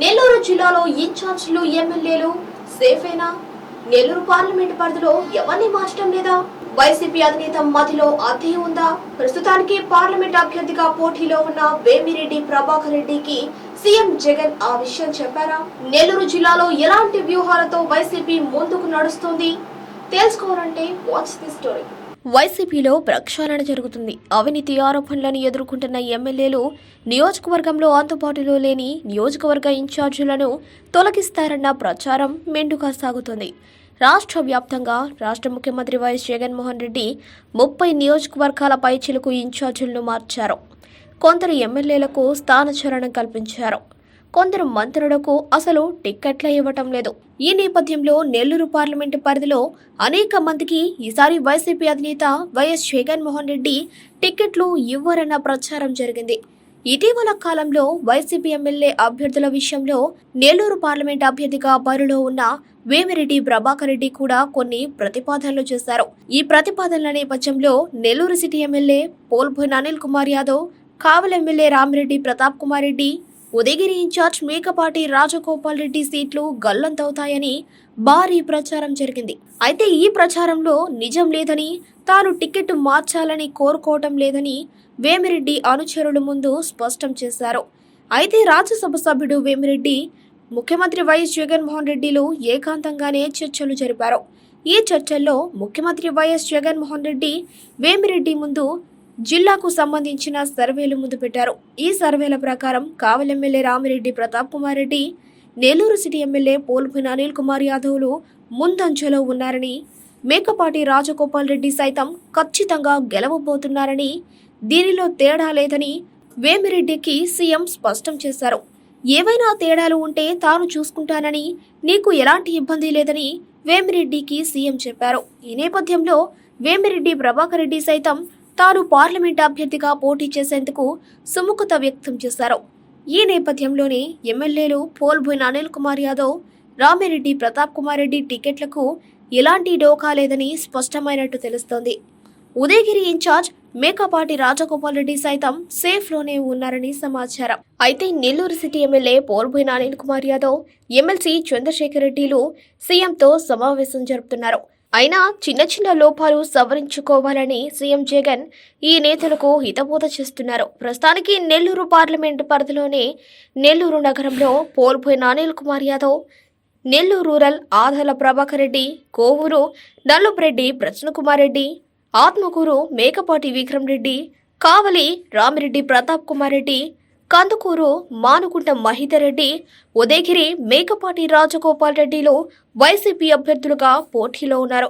నెల్లూరు జిల్లాలో ఇన్ఛార్జీలు ఎమ్మెల్యేలు సేఫేనా? నెల్లూరు పార్లమెంట్ పరిధిలో ఎవరిని మార్చడం లేదా? వైసీపీ అధినేత మధ్యలో అదే ఉందా? ప్రస్తుతానికి పార్లమెంట్ అభ్యర్థిగా పోటీలో ఉన్న వేమిరెడ్డి ప్రభాకర్ రెడ్డికి సీఎం జగన్ ఆ విషయం చెప్పారా? నెల్లూరు జిల్లాలో ఎలాంటి వ్యూహాలతో వైసీపీ ముందుకు నడుస్తుంది? తెలుసుకోవాలంటే వాచ్ ది స్టోరీ వైసీపీలో ప్రక్షాళన జరుగుతుంది. అవినీతి ఆరోపణలను ఎదుర్కొంటున్న ఎమ్మెల్యేలు నియోజకవర్గంలో అందుబాటులో లేని నియోజకవర్గ ఇన్ఛార్జీలను తొలగిస్తారన్న ప్రచారం మెండుగా సాగుతుంది. రాష్ట్ర వ్యాప్తంగా రాష్ట్ర ముఖ్యమంత్రి వైఎస్ జగన్మోహన్ రెడ్డి ముప్పై నియోజకవర్గాల పైచిలకు ఇన్ఛార్జీలను మార్చారు. కొందరు ఎమ్మెల్యేలకు స్థానచలనం కల్పించారు. కొందరు మంత్రులకు అసలు టిక్కెట్లే ఇవ్వటం లేదు. ఈ నేపథ్యంలో నెల్లూరు పార్లమెంటు పరిధిలో అనేక మందికి ఈసారి వైసీపీ అధినేత వైఎస్ జగన్మోహన్ రెడ్డి టిక్కెట్లు ఇవ్వరన్న ప్రచారం జరిగింది. ఇటీవల కాలంలో వైసీపీ ఎమ్మెల్యే అభ్యర్థుల విషయంలో నెల్లూరు పార్లమెంట్ అభ్యర్థిగా బరిలో ఉన్న వేమిరెడ్డి ప్రభాకర్ రెడ్డి కూడా కొన్ని ప్రతిపాదనలు చేశారు. ఈ ప్రతిపాదనల నేపథ్యంలో Nellore city MLA Poluboina Anil Kumar Yadav Kavali MLA Ramireddy Pratap Kumar Reddy Udayagiri incharge Mekapati Rajagopal Reddy సీట్లు గల్లంతవుతాయని భారీ ప్రచారం జరిగింది. అయితే ఈ ప్రచారంలో నిజం లేదని తాను టికెట్ మార్చాలని కోరుకోవటం లేదని వేమిరెడ్డి అనుచరుల ముందు స్పష్టం చేశారు. అయితే రాజ్యసభ సభ్యుడు వేమిరెడ్డి ముఖ్యమంత్రి వైఎస్ జగన్మోహన్ రెడ్డిలు ఏకాంతంగానే చర్చలు జరిపారు. ఈ చర్చల్లో ముఖ్యమంత్రి వైఎస్ జగన్మోహన్ రెడ్డి వేమిరెడ్డి ముందు జిల్లాకు సంబంధించిన సర్వేలు ముందు పెట్టారు. ఈ సర్వేల ప్రకారం Kavali MLA Ramireddy Pratap Kumar Reddy Nellore city MLA Poluboina Anil Kumar యాదవ్లు ముందంజలో ఉన్నారని మేకపాటి రాజగోపాల్ రెడ్డి సైతం ఖచ్చితంగా గెలవబోతున్నారని దీనిలో తేడా లేదని వేమిరెడ్డికి సీఎం స్పష్టం చేశారు. ఏవైనా తేడాలు ఉంటే తాను చూసుకుంటానని నీకు ఎలాంటి ఇబ్బంది లేదని వేమిరెడ్డికి సీఎం చెప్పారు. ఈ నేపథ్యంలో వేమిరెడ్డి ప్రభాకర్ రెడ్డి సైతం తాను పార్లమెంట్ అభ్యర్థిగా పోటీ చేసేందుకు సుముఖత వ్యక్తం చేశారు. ఈ నేపథ్యంలోనే ఎమ్మెల్యేలు పోల్బోయిన అనిల్ కుమార్ యాదవ్ రామిరెడ్డి ప్రతాప్ కుమార్ రెడ్డి టికెట్లకు ఎలాంటి డోకా లేదని స్పష్టమైనట్టు తెలుస్తోంది. ఉదయగిరి ఇన్ఛార్జ్ మేకపాటి రాజగోపాల్ రెడ్డి సైతం సేఫ్లోనే ఉన్నారని సమాచారం. అయితే Nellore city MLA Poluboina Anil Kumar Yadav MLC Chandrasekhar రెడ్డిలు సీఎంతో సమావేశం జరుపుతున్నారు. అయినా చిన్న చిన్న లోపాలు సవరించుకోవాలని సీఎం జగన్ ఈ నేతలకు హితబోధ చేస్తున్నారు. ప్రస్తుతానికి నెల్లూరు పార్లమెంటు పరిధిలోనే నెల్లూరు నగరంలో పోల్పోయిన అనిల్ కుమార్ యాదవ్ నెల్లూరు రూరల్ ఆదల ప్రభాకర్ రెడ్డి కోవూరు నల్లుపురెడ్డి ప్రసన్నకుమార్ రెడ్డి ఆత్మకూరు మేకపాటి విక్రమ్ రెడ్డి కావలి రామిరెడ్డి ప్రతాప్ కుమార్ రెడ్డి కందుకూరు మానుకుంట మహిదరెడ్డి ఉదయగిరి మేకపాటి రాజగోపాల్ రెడ్డిలో వైసీపీ అభ్యర్థులుగా పోటీలో ఉన్నారు.